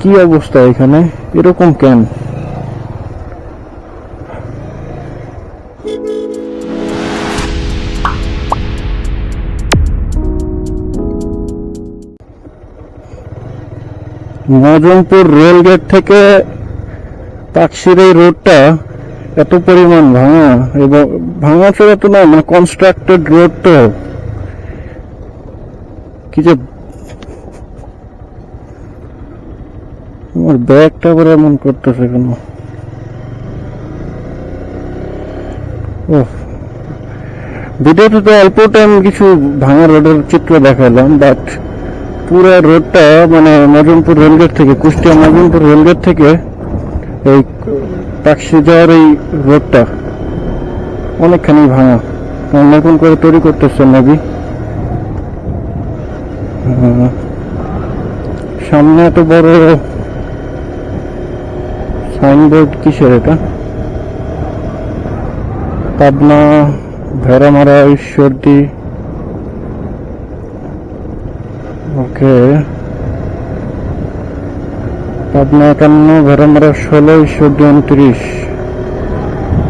কি অবস্থা এখানে? এরকম কেন? মজমপুর রেলগেট থেকে তাকসির এই রোডটা এত পরিমাণ ভাঙা এবং ভাঙা চোরা তো না মানে কনস্ট্রাক্টেড রোড তো। কি যে আমার ব্যাগটা আবার এমন করতেছে কেন? ওহ। ভিডিওতে তো অল্প টাইম কিছু ভাঙা রোডের চিত্র দেখালাম বাট পুরো রোডটা মানে মজমপুর রেলগেট থেকে, কুষ্টিয়া মজমপুর রেলগেট থেকে এই টাক্সি যাওয়ার এই রোডটা অনেকখানি ভাঙা। নতুন করে তৈরি করতেছে মেবি সামনে এত বড় সাইনবোর্ড কিসের এটা? পাবনা ভেড়ামারা ঈশ্বরদী। ওকে। পাবনা একান্ন, ভেড়ামারা ষোলো, ঈশ্বরদী উনত্রিশ।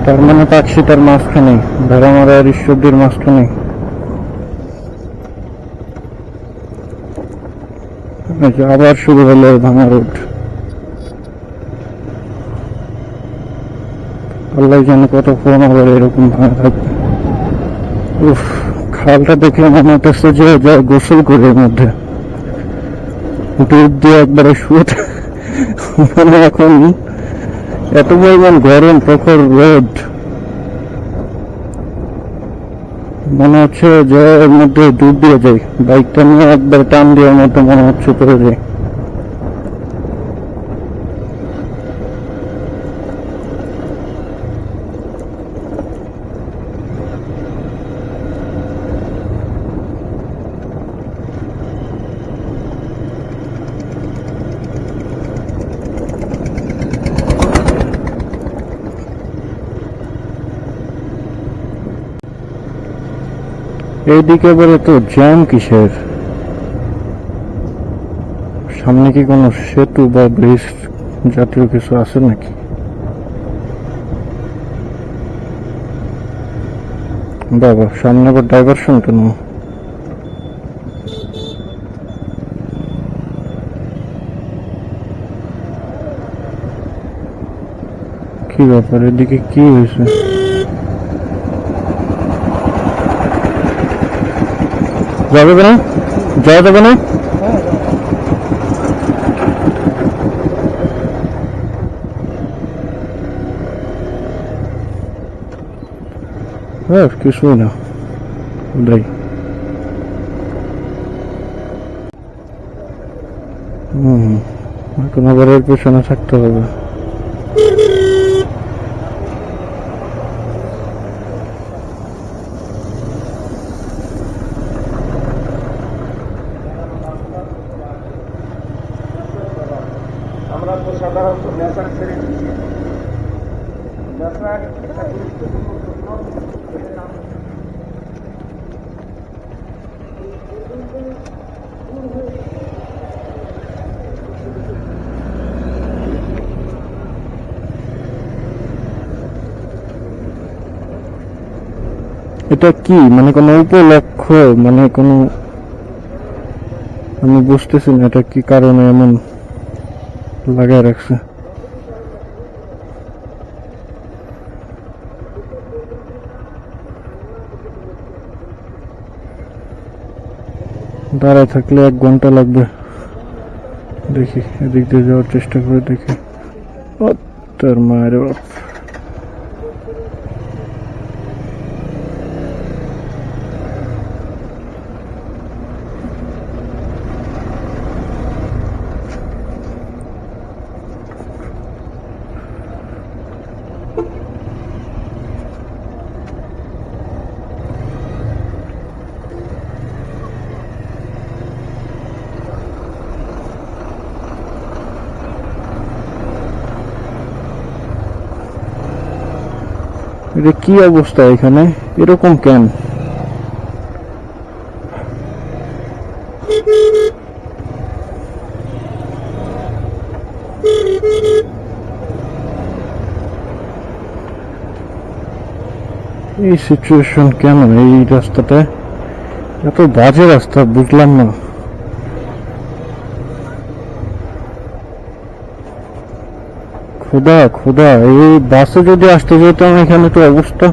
তার মানে পাকশি তার মাঝখানে, ভেড়ামারা আর ঈশ্বরদীর মাঝখানে। আবার শুরু হলো ভাঙা রোড। আল্লাহ যেন কত ফোন আবার এরকম ভাঙা থাকবে উফ, খালটা দেখে মনে হতেছে যে যা গোসল করে এর মধ্যে। ডুব দিয়ে একবারে শুয়ে মানে এখন এত পরিমাণ গরম, প্রখর রোদ। মনে হচ্ছে যে এর মধ্যে ডুব দিয়ে যাই। বাইকটা নিয়ে একবার টান দেওয়ার মতো মনে হচ্ছে পড়ে যায় এইদিকে বলে তো জ্যাম কিসের? সামনে কি কোনো সেতু বা ব্রিজ জাতীয় কিছু আছে নাকি? বাবা, সামনে আবার ডাইভারশন কেন? কি ব্যাপার? এদিকে কি হয়েছে? যাবে না? যাওয়া যাবে না? হ্যাঁ কিছুই না। ওটাই। হুম, এখন আবার পেছনে থাকতে হবে। এটা কি? মানে কোনো উপলক্ষ মানে কোনো আমি বুঝতেছি না এটা কি কারণে এমন লাগায় রাখছে। দাঁড়ায় থাকলে এক ঘণ্টা লাগবে। দেখি, এদিক দিয়ে যাওয়ার চেষ্টা করে দেখি। তোর মায়ের বাপ। এটা কি অবস্থা এখানে এরকম কেন এই সিচুয়েশন কেন এই রাস্তাটা এত বাজে রাস্তা বুঝলাম না খোদা, খুদা, এই বাসে যদি আসতে যেতাম, এখানে তো অবস্থা।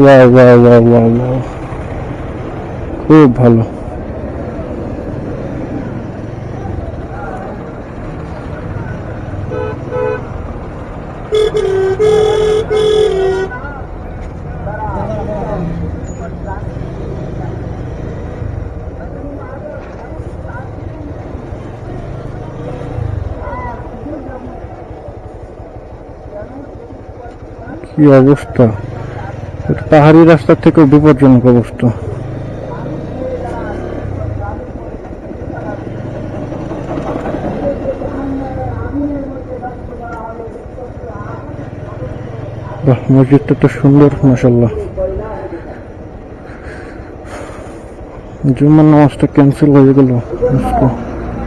ওয়াও ওয়াও ওয়াও খুব ভালো। কি অবস্থা। পাহাড়ি রাস্তার থেকেও বিপজ্জনক অবস্থা। মসজিদটা তো সুন্দর মাসাল্লাহ জুম্মার নামাজটা ক্যান্সেল হয়ে গেল।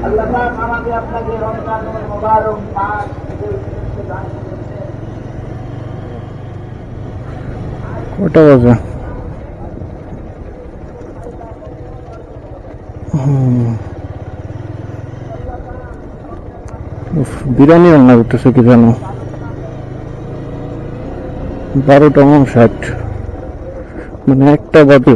আল্লাহ আমাকে আপনাকে মোবারক কটা বাজে? বিরিয়ানি রান্না করতেছে কি জানো? বারোটা ষাট মানে একটা বাজে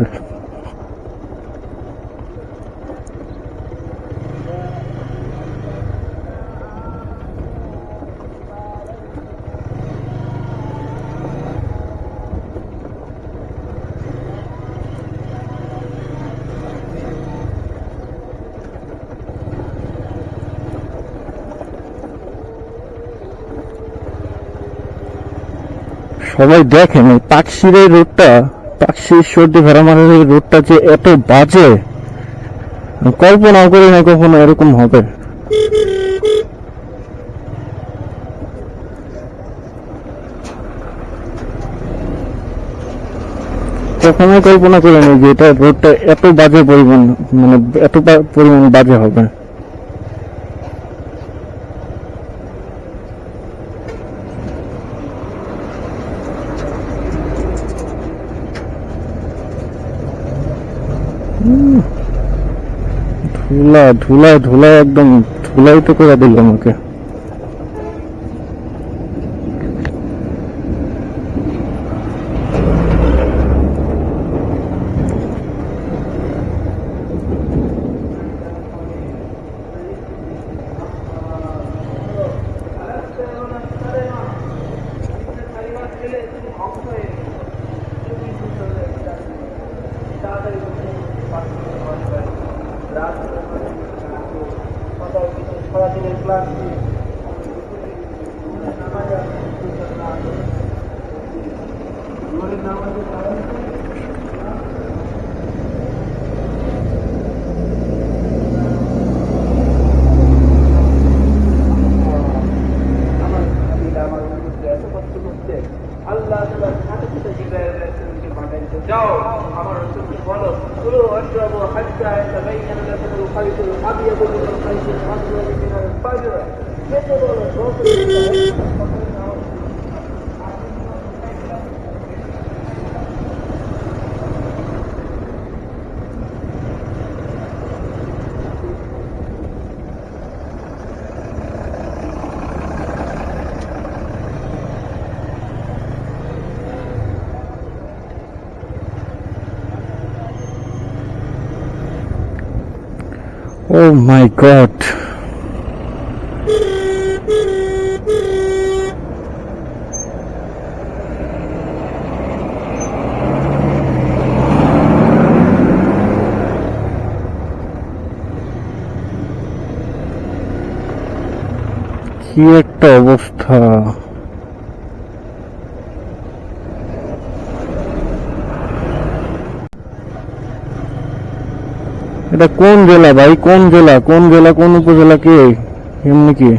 সবাই দেখেন এই পাকশির এই রোডটা, পাকশির সর্দি ভেড়ামারের এই রোডটা যে এত বাজে, আমি কল্পনাও করি না কখনো এরকম হবে। কখনো কল্পনা করিনি যে এটা রোডটা এত বাজে পরিমাণ মানে এত পরিমাণ বাজে হবে। ধুলা ধুলা ধুলা একদম ধুলাই তো করে দিল আমাকে। আল্লাহ তাআলার সাথে সাথে জিব্রাইল সালামকে পাঠাইছে যাও আমার রাসূলকে বলো কুলু আশরাবু হাত্তা ইয়াতাবাyyana লাকুম সব ও মাই গড কি একটা অবস্থা এটা কোন জেলা ভাই? কোন জেলা? কোন জেলা, কোন উপজেলা কি? এমনি কি?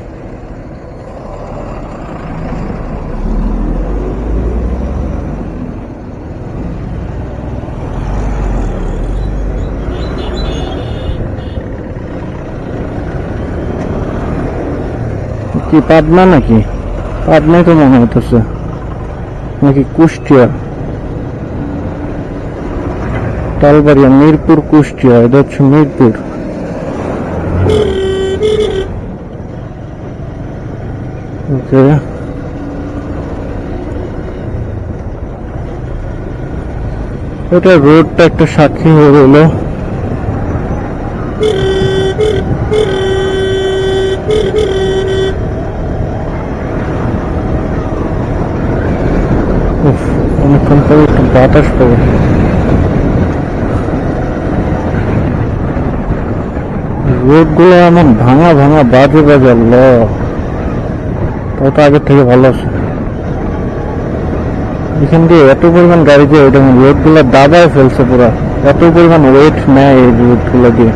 কি পাবনা নাকি? পাবনাই তো মনে হইতেছে। নাকি কুষ্টিয়া? তালবাড়িয়া মিরপুর, কুষ্টিয়া এটা হচ্ছে মিরপুর এটা রোডটা একটা সাক্ষী হয়ে গেল। অনেকক্ষণ পরে একটু বাতাস পাবো। রোডগুলো এমন ভাঙা ভাঙা বাজে বাজে ল তো আগের থেকে ভালো আছে। এখান দিয়ে এত পরিমাণ গাড়ি দিয়ে ওইটা রোডগুলো দাদায় ফেলছে পুরা। এত পরিমাণ ওয়েট নেয় এই রোডগুলো দিয়ে।